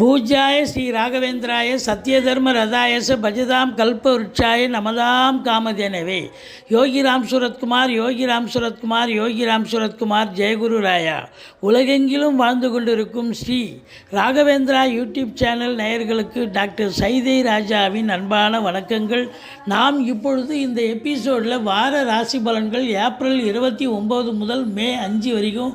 பூஜாய ஸ்ரீ ராகவேந்திராய சத்யதர்ம ரதாயச பஜதாம் கல்ப விருட்சாய நமதாம் காமதேனவே. யோகிராம் சுரத்குமார் யோகிராம் சுரத்குமார் யோகிராம் சுரத்குமார் ஜெயகுரு ராயா. உலகெங்கிலும் வாழ்ந்து கொண்டிருக்கும் ஸ்ரீ ராகவேந்திரா யூடியூப் சேனல் நேயர்களுக்கு டாக்டர் சைதை ராஜாவின் அன்பான வணக்கங்கள். நாம் இப்பொழுது இந்த எபிசோடில் வார ராசி பலன்கள் ஏப்ரல் இருபத்தி ஒம்பது முதல் மே அஞ்சு வரைக்கும்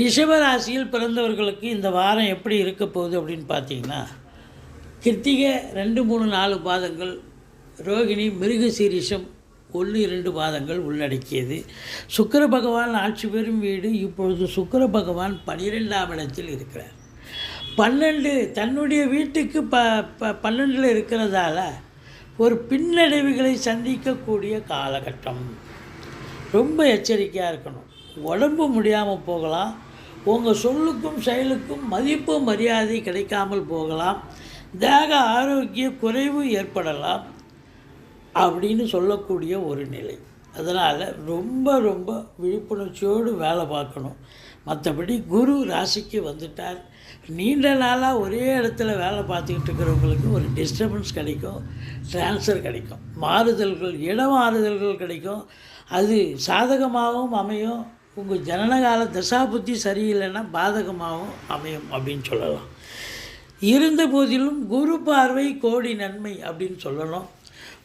ரிஷபராசியில் பிறந்தவர்களுக்கு இந்த வாரம் எப்படி இருக்க போகுது அப்படின்னு பார்த்தீங்கன்னா கிருத்திகை ரெண்டு மூணு நாலு பாதங்கள் ரோகிணி மிருக சீரிஷம் ஒன்று இரண்டு பாதங்கள் உள்ளடக்கியது. சுக்கர பகவான் ஆட்சி பெறும் வீடு இப்பொழுது சுக்கர பகவான் பனிரெண்டாம் இடத்தில் இருக்கிறார். பன்னெண்டு தன்னுடைய வீட்டுக்கு ப ப பன்னெண்டில் இருக்கிறதால ஒரு பின்னடைவுகளை சந்திக்கக்கூடிய காலகட்டம். ரொம்ப எச்சரிக்கையாக இருக்கணும். உடம்பு முடியாமல் போகலாம். உங்கள் சொல்லுக்கும் செயலுக்கும் மதிப்பு மரியாதை கிடைக்காமல் போகலாம். தேக ஆரோக்கிய குறைவு ஏற்படலாம் அப்படின்னு சொல்லக்கூடிய ஒரு நிலை. அதனால் ரொம்ப ரொம்ப விழிப்புணர்ச்சியோடு வேலை பார்க்கணும். மற்றபடி குரு ராசிக்கு வந்துட்டார். நீண்ட நாளாக ஒரே இடத்துல வேலை பார்த்துக்கிட்டு இருக்கிறவங்களுக்கு ஒரு டிஸ்டர்பன்ஸ் கிடைக்கும் ட்ரான்ஸ்ஃபர் கிடைக்கும். மாறுதல்கள் இடமாறுதல்கள் கிடைக்கும். அது சாதகமாகவும் அமையும். உங்கள் ஜனனகால தசாபுத்தி சரியில்லைன்னா பாதகமாகவும் அமையும் அப்படின்னு சொல்லலாம். இருந்த போதிலும் குரு பார்வை கோடி நன்மை அப்படின்னு சொல்லணும்.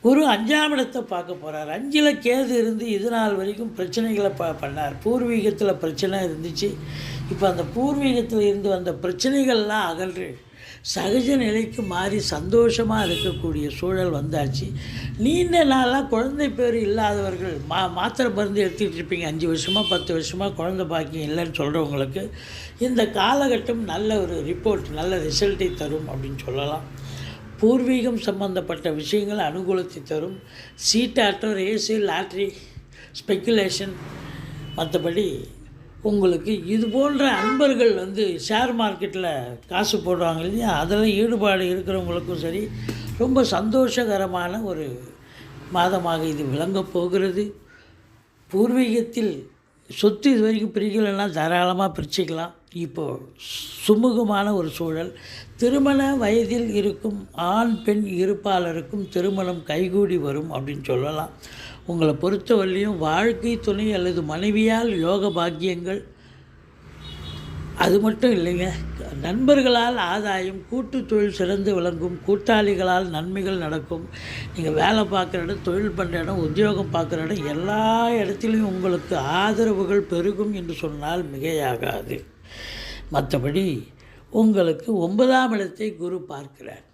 குரு அஞ்சாம் இடத்தை பார்க்க போகிறார் அஞ்சில் கேது இருந்து இது நாள் வரைக்கும் பிரச்சனைகளை ப பண்ணார். பூர்வீகத்தில் பிரச்சனை இருந்துச்சு. இப்போ அந்த பூர்வீகத்தில் இருந்து வந்த பிரச்சனைகள்லாம் அகன்று. சகஜ நிலைக்கு மாறி சந்தோஷமாக இருக்கக்கூடிய சூழல் வந்தாச்சு. நீண்ட நாளாக குழந்தை பேர் இல்லாதவர்கள் மா மாத்திரை மருந்து எடுத்துக்கிட்டு இருப்பீங்க. அஞ்சு வருஷமாக பத்து வருஷமாக குழந்தை பாக்கியம் இல்லைன்னு சொல்கிறவங்களுக்கு இந்த காலகட்டம் நல்ல ஒரு ரிப்போர்ட் நல்ல ரிசல்ட்டை தரும் அப்படின்னு சொல்லலாம். பூர்வீகம் சம்பந்தப்பட்ட விஷயங்கள் அனுகூலத்தை தரும். சீட்டாட்டம் ரேஸு லாட்ரி ஸ்பெக்குலேஷன் மற்றபடி உங்களுக்கு இது போன்ற அன்பர்கள் வந்து ஷேர் மார்க்கெட்டில் காசு போடுவாங்க இல்லையா? அதில் ஈடுபாடு இருக்கிறவங்களுக்கும் சரி ரொம்ப சந்தோஷகரமான ஒரு மாதமாக இது விளங்கப் போகிறது. பூர்வீகத்தில் சொத்து இது வரைக்கும் பிரிக்கலைன்னா தாராளமாக பிரிச்சுக்கலாம். இப்போது சுமூகமான ஒரு சூழல். திருமண வயதில் இருக்கும் ஆண் பெண் இருப்பாளருக்கும் திருமணம் கைகூடி வரும் அப்படின்னு சொல்லலாம். உங்களை பொறுத்தவரையிலையும் வாழ்க்கை துணை அல்லது மனைவியால் யோக பாக்கியங்கள். அது மட்டும் இல்லைங்க. நண்பர்களால் ஆதாயம் கூட்டு தொழில் சிறந்து விளங்கும் கூட்டாளிகளால் நன்மைகள் நடக்கும். நீங்கள் வேலை பார்க்குற இடம் தொழில் பண்ணுற இடம் உத்தியோகம் பார்க்குற இடம் எல்லா இடத்துலையும் உங்களுக்கு ஆதரவுகள் பெருகும் என்று சொன்னால் மிகையாகாது. மற்றபடி உங்களுக்கு ஒன்பதாம் இடத்தை குரு பார்க்கிறார்.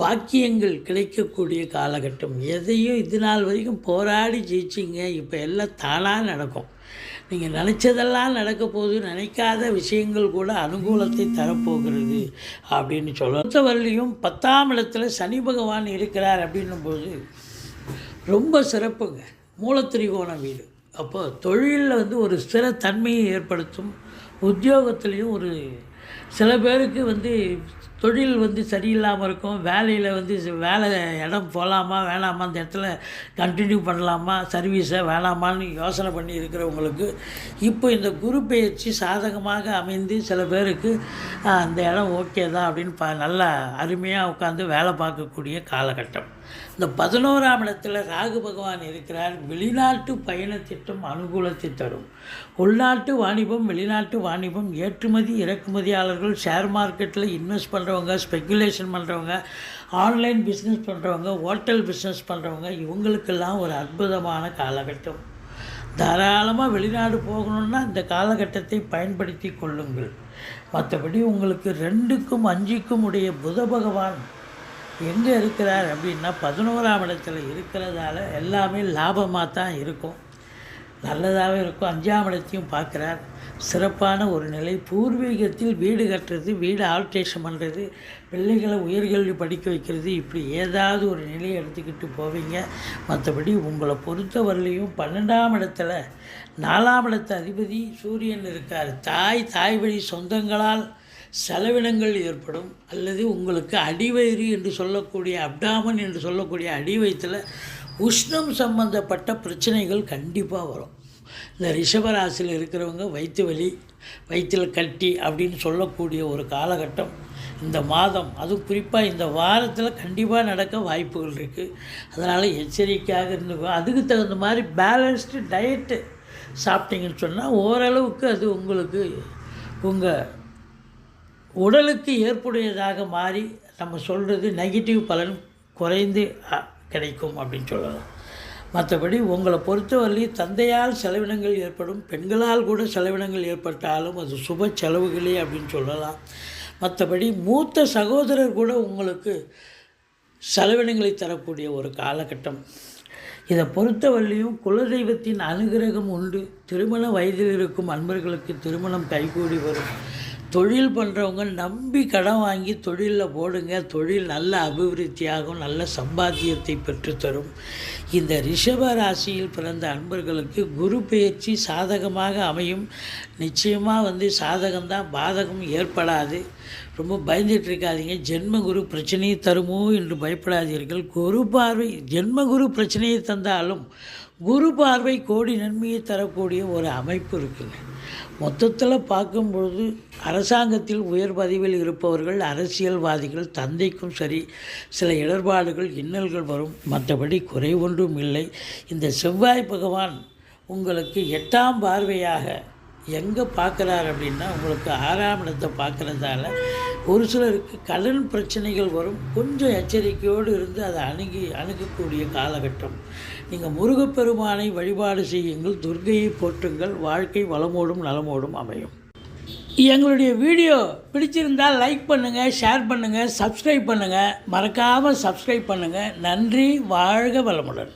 பாக்கியங்கள் கிடைக்கக்கூடிய காலகட்டம். எதையும் இது நாள் வரைக்கும் போராடி ஜெயிச்சிங்க. இப்போ எல்லாம் தானாக நடக்கும். நீங்கள் நினச்சதெல்லாம் நடக்க போது நினைக்காத விஷயங்கள் கூட அனுகூலத்தை தரப்போகிறது அப்படின்னு சொல்ல. பொறுத்தவரையிலையும் பத்தாம் இடத்துல சனி பகவான் இருக்கிறார் அப்படின்னும்போது ரொம்ப சிறப்புங்க. மூலத்திரிகோண வீடு. அப்போ தொழிலில் வந்து ஒரு ஸ்திரத்தன்மையை ஏற்படுத்தும். உத்தியோகத்துலேயும் ஒரு சில பேருக்கு வந்து தொழில் வந்து சரியில்லாமல் இருக்கும். வேலையில் வந்து வேலை இடம் போகலாமா வேணாமா அந்த இடத்துல கண்டினியூ பண்ணலாமா சர்வீஸை வேணாமான்னு யோசனை பண்ணி இருக்கிறவங்களுக்கு இப்போ இந்த குரு பயிற்சி சாதகமாக அமைந்து சில பேருக்கு அந்த இடம் ஓகே தான் அப்படின்னு ப நல்லா அருமையாக உட்காந்து வேலை பார்க்கக்கூடிய காலகட்டம். இந்த பதினோராம் இடத்தில் ராகு பகவான் இருக்கிறார். வெளிநாட்டு பயண திட்டம் அனுகூலத்தை தரும். உள்நாட்டு வாணிபம் வெளிநாட்டு வாணிபம் ஏற்றுமதி இறக்குமதியாளர்கள் ஷேர் மார்க்கெட்டில் இன்வெஸ்ட் பண்ணுறவங்க ஸ்பெக்குலேஷன் பண்ணுறவங்க ஆன்லைன் பிஸ்னஸ் பண்ணுறவங்க ஹோட்டல் பிஸ்னஸ் பண்ணுறவங்க இவங்களுக்கெல்லாம் ஒரு அற்புதமான காலகட்டம். தாராளமாக வெளிநாடு போகணுன்னா இந்த காலகட்டத்தை பயன்படுத்தி கொள்ளுங்கள். மற்றபடி உங்களுக்கு ரெண்டுக்கும் அஞ்சுக்கும் உடைய புத பகவான் எங்கே இருக்கிறார் அப்படின்னா பதினோராம் இடத்துல இருக்கிறதால எல்லாமே லாபமாக தான் இருக்கும். நல்லதாகவே இருக்கும். அஞ்சாம் இடத்தையும் பார்க்குறார். சிறப்பான ஒரு நிலை. பூர்வீகத்தில் வீடு கட்டுறது வீடு ஆல்ட்ரேஷன் பண்ணுறது பிள்ளைகளை உயர்கல்வி படிக்க வைக்கிறது இப்படி ஏதாவது ஒரு நிலையை எடுத்துக்கிட்டு போவீங்க. மற்றபடி உங்களை பொறுத்தவரையிலையும் பன்னெண்டாம் இடத்துல நாலாம் இடத்து அதிபதி சூரியன் இருக்கார். தாய் தாய் வழி சொந்தங்களால் செலவினங்கள் ஏற்படும். அல்லது உங்களுக்கு அடிவயிறு என்று சொல்லக்கூடிய அப்டாமன் என்று சொல்லக்கூடிய அடிவயத்தில் உஷ்ணம் சம்பந்தப்பட்ட பிரச்சனைகள் கண்டிப்பாக வரும். இந்த ரிஷபராசியில் இருக்கிறவங்க வயிற்று வலி வயிற்றில் கட்டி அப்படின்னு சொல்லக்கூடிய ஒரு காலகட்டம். இந்த மாதம் அதுவும் குறிப்பாக இந்த வாரத்தில் கண்டிப்பாக நடக்க வாய்ப்புகள் இருக்குது அதனால் எச்சரிக்கையாக இருந்துக்கோ. அதுக்கு தகுந்த மாதிரி பேலன்ஸ்டு டயட்டு சாப்பிட்டீங்கன்னு சொன்னால் ஓரளவுக்கு அது உங்களுக்கு உங்கள் உடலுக்கு ஏற்புடையதாக மாறி நம்ம சொல்கிறது நெகட்டிவ் பலன் குறைந்து கிடைக்கும் அப்படின்னு சொல்லலாம். மற்றபடி உங்களை பொறுத்தவரையிலும் தந்தையால் செலவினங்கள் ஏற்படும் பெண்களால் கூட செலவினங்கள் ஏற்பட்டாலும் அது சுப செலவுகளே அப்படின்னு சொல்லலாம். மற்றபடி மூத்த சகோதரர் கூட உங்களுக்கு செலவினங்களை தரக்கூடிய ஒரு காலகட்டம். இதை பொறுத்தவரையிலையும் குலதெய்வத்தின் அனுகிரகம் உண்டு. திருமண வயதில் இருக்கும் அன்பர்களுக்கு திருமணம் கைகூடி வரும். தொழில் பண்ணுறவங்க நம்பி கடன் வாங்கி தொழிலில் போடுங்க. தொழில் நல்ல அபிவிருத்தியாகும் நல்ல சம்பாத்தியத்தை பெற்றுத்தரும். இந்த ரிஷப ராசியில் பிறந்த அன்பர்களுக்கு குரு பெயர்ச்சி சாதகமாக அமையும். நிச்சயமாக வந்து சாதகம்தான் பாதகம் ஏற்படாது. ரொம்ப பயந்துட்டு இருக்காதீங்க. ஜென்ம குரு பிரச்சனையை தருமோ என்று பயப்படாதீர்கள். குரு பார்வை ஜென்ம குரு பிரச்சனையை தந்தாலும் குரு பார்வை கோடி நன்மையை தரக்கூடிய ஒரு அமைப்பு இருக்குங்க. மொத்தத்தில் பார்க்கும்பொழுது அரசாங்கத்தில் உயர் பதவியில் இருப்பவர்கள் அரசியல்வாதிகள் தந்தைக்கும் சரி சில இடர்பாடுகள் இன்னல்கள் வரும். மற்றபடி குறை ஒன்றும் இல்லை. இந்த செவ்வாய் பகவான் உங்களுக்கு எட்டாம் பார்வையாக எங்கே பார்க்குறார் அப்படின்னா உங்களுக்கு ஆறாம் இடத்தை பார்க்குறதால ஒரு சிலருக்கு கடன் பிரச்சனைகள் வரும். கொஞ்சம் எச்சரிக்கையோடு இருந்து அதை அணுகி அணுகக்கூடிய காலகட்டம். நீங்கள் முருகப்பெருமானை வழிபாடு செய்யுங்கள். துர்கையை போற்றுங்கள். வாழ்க்கை வளமோடும் நலமோடும் அமையும். எங்களுடைய வீடியோ பிடிச்சிருந்தால் லைக் பண்ணுங்கள் ஷேர் பண்ணுங்கள் சப்ஸ்கிரைப் பண்ணுங்கள் மறக்காமல் சப்ஸ்கிரைப் பண்ணுங்கள் நன்றி வாழ்க வளமுடன்.